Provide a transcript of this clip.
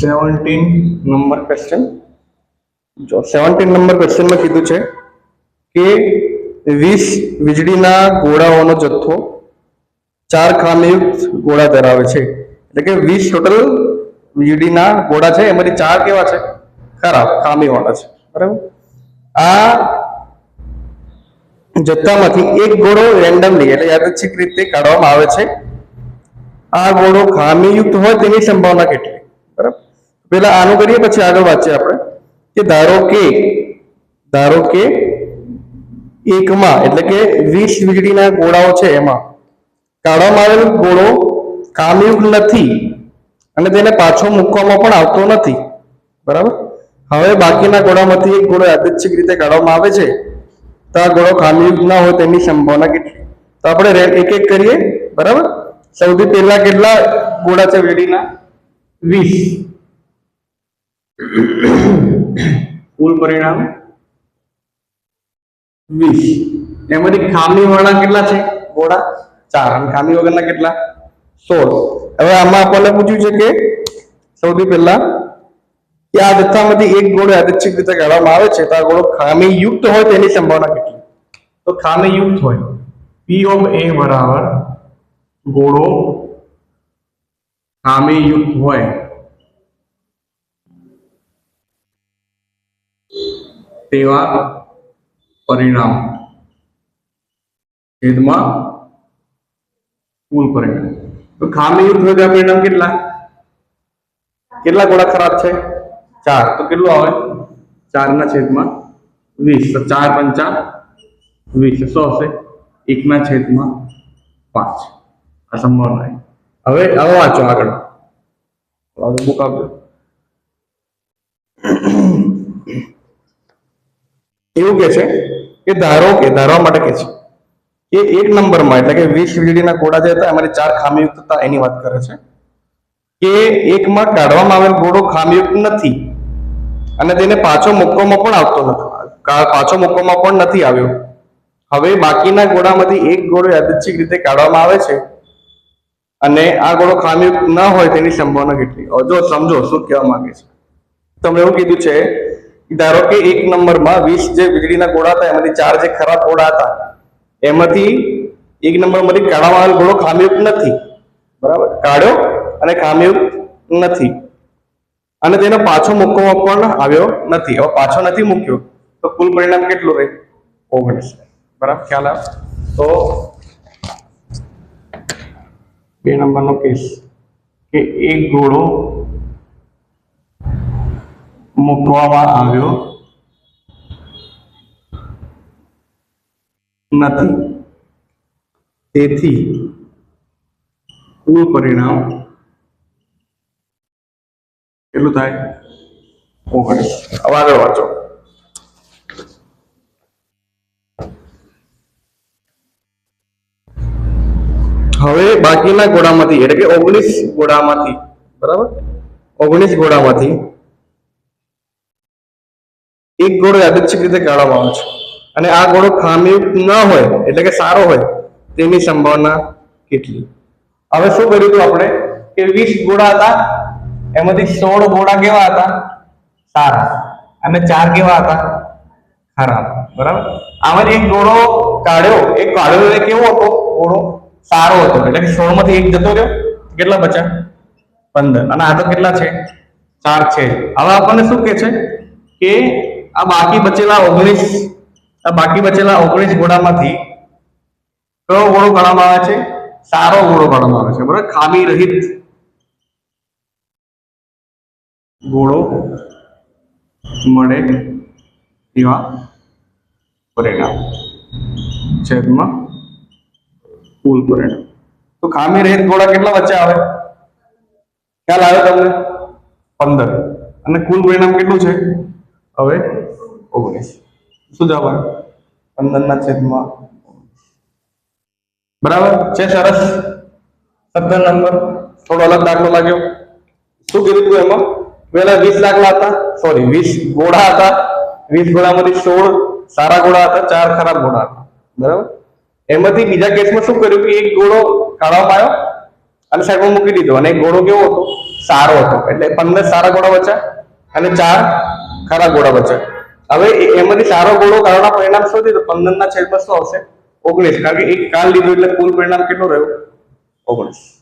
Seventeen number question જો seventeen number ક્વેશ્ચનમાં કીધું છે કે વીસ વીજળીના ગોળાઓનો જથ્થો ચાર ખામીયુક્ત ગોળા ધરાવે છે. એટલે કે વીસ ટોટલ વીજળીના ગોળા છે, એમાંથી ચાર કેવા છે? ખરાબ, ખામીવાળા છે. બરાબર? આ જથ્થામાંથી એક ગોળો રેન્ડમલી એટલે યાદચ્છિક રીતે કાઢવામાં આવે છે. આ ગોળો ખામીયુક્ત હોય તેની સંભાવના કેટલી? બરાબર? પેલા આનું કરીએ, પછી આગળ વાંચીએ આપણે કે ધારો કે ધારો કે એકમાં, એટલે કે વીસ વીજળીના ગોળાઓ છે એમાં. કાઢવામાં આવેલ ગોળો કામયુગ નથી અને તેને પાછો મૂકવામાં પણ આવતો નથી. બરાબર? હવે બાકીના ગોળામાંથી એક ગોળો યાદચ્છિક રીતે કાઢવામાં આવે છે. તો આ ગોળો ખામીયુક્ત ના હોય તેની સંભાવના કેટલી? તો આપણે એક એક કરીએ. બરાબર? સૌથી પહેલા કેટલા ગોળા છે વીજળીના? વીસ. કુલ પરિણામ? વીસ. એમાંથી ખામી વાળા કેટલા છે? ગોળા ચાર. અને ખામી વગરના કેટલા? સોળ. હવે આમાં આપણને પૂછ્યું છે કે સૌથી પહેલા કે આ જથ્થામાંથી એક ગોળો યાદચ્છિક રીતે કાઢવામાં આવે છે તો આ ગોળો ખામી યુક્ત હોય તેની સંભાવના કેટલી? તો ખામી યુક્ત હોય. પી ઓફ એ બરાબર ગોળો ખામી યુક્ત હોય. તેવા પરિણામ છેદમાં કુલ પરિણામ તો ખામીયુક્ત હોય ત્યાં પરિણામ કેટલા કેટલા ગોળા ખરાબ છે ચાર તો કેટલું આવે ચાર ના છેદમાં વીસ તો ચાર પંચા વીસ સો હશે એકના છેદમાં પાંચ આ સંભાવના હવે હવે વાંચો આગળ બુક આપજો એવું કે છે કે ધારો કે, ધારવા માટે કે છે કે એક નંબરમાં, એટલે કે વીસ વીજળીના ગોળા જે હતા, એમાંથી ચાર ખામીયુક્ત હતા એની વાત કરે છે કે એકમાં કાઢવામાં આવેલ ગોળો ખામીયુક્ત નથી અને તેને પાછો મૂકવામાં પણ આવતો નથી પાછો મૂકવામાં પણ નથી આવ્યો. હવે બાકીના ગોળામાંથી એક ગોળો યાદચ્છિક રીતે કાઢવામાં આવે છે અને આ ગોળો ખામીયુક્ત ન હોય તેની સંભાવના કેટલી? જો સમજો, શું કહેવા માંગે છે? તમને એવું કીધું છે ધારો કે એક નંબરમાં વીસ જે વીજળીના ગોળા હતા, એમાંથી ચાર જે ખરાબ ગોળા હતા, એમાંથી એક નંબરમાંથી કાઢવામાં આવેલ ગોળો ખામીયુક્ત નથી. બરાબર? કાઢ્યો અને ખામીયુક્ત નથી. અને તેનો પાછો મૂકવામાં પણ આવ્યો નથી. હવે પાછો નથી મૂક્યો. તો કુલ પરિણામ કેટલું રહે? ઓગણીસ. બરાબર? ખ્યાલ આવ? તો બે નંબરનો કેસ કે એક ગોળો મૂકવામાં આવ્યો. નથી. તેથી કુલ પરિણામ કેટલું થાય? ઓગણીસ. હવે વાંચો હવે બાકીના ગોળામાંથી, એટલે કે ઓગણીસ ગોળામાંથી, બરાબર? ઓગણીસ ઘોડામાંથી એક ઘોડો યાદચ્છિક રીતે કાઢવામાં આવે છે. અને આ ઘોડો ખામીયુક્ત ન હોય, એટલે કે સારો હોય, તેની સંભાવના કેટલી? હવે શું કર્યું હતું આપણે? કે વીસ ઘોડા હતા, એમાંથી સોળ ઘોડા કેવા હતા? સારા. અને ચાર કેવા હતા? ખરાબ. બરાબર? આમાં એક ઘોડો કાઢ્યો. એક કાઢ્યો એ કેવો હતો? ઘોડો સારો હતો. એટલે કે સોળમાંથી એક જતો રહ્યો. કેટલા બચ્યા? પંદર. અને આ તો કેટલા છે? ચાર છે. હવે આપણને શું કે છે? કે આ બાકી બચેલા ઓગણીસ, આ બાકી બચેલા ઓગણીસ ઘોડામાંથી કયો ઘોડો ગણવામાં આવે છે સારો ઘોડો ગણવામાં આવે છે, બરાબર? ખામી રહિત ઘોડો મળે એવા પરિણામ. છેદમાં કુલ પરિણામ. તો ખામી રહિત ઘોડા કેટલા વચ્ચે આવે? ખ્યાલ આવે તમને? પંદર. અને કુલ પરિણામ કેટલું છે? હવે ઓગણીસ. શું જવાબ આવે પંદર ના છેદમાં બરાબર? છે સરસ. સત્તર નંબર. થોડો અલગ દાખલો લાગ્યો. શું કીધું તું એમાં? પેલા વીસ દાખલા હતા. સોરી વીસ ગોળા હતા. વીસ ગોળામાંથી સોળ સારા ગોળા હતા ચાર ખરાબ ગોળા હતા. બરાબર? એમાંથી બીજા કેસમાં શું કર્યું કે એક ગોળો કાઢવામાં આવ્યો અને સાઈડમાં મૂકી દીધો. અને એક ઘોડો કેવો હતો? સારો હતો. એટલે પંદર સારા ગોળા બચ્યા અને ચાર ખરા ગોળા બચ્યા. હવે એમાંથી સારો ગોળો કાઢવાના પરિણામ શું થયું? તો પંદર ના છેદમાં શું આવશે? ઓગણીસ. કારણ કે એક કાલ લીધું એટલે કુલ પરિણામ કેટલું રહ્યું? ઓગણીસ.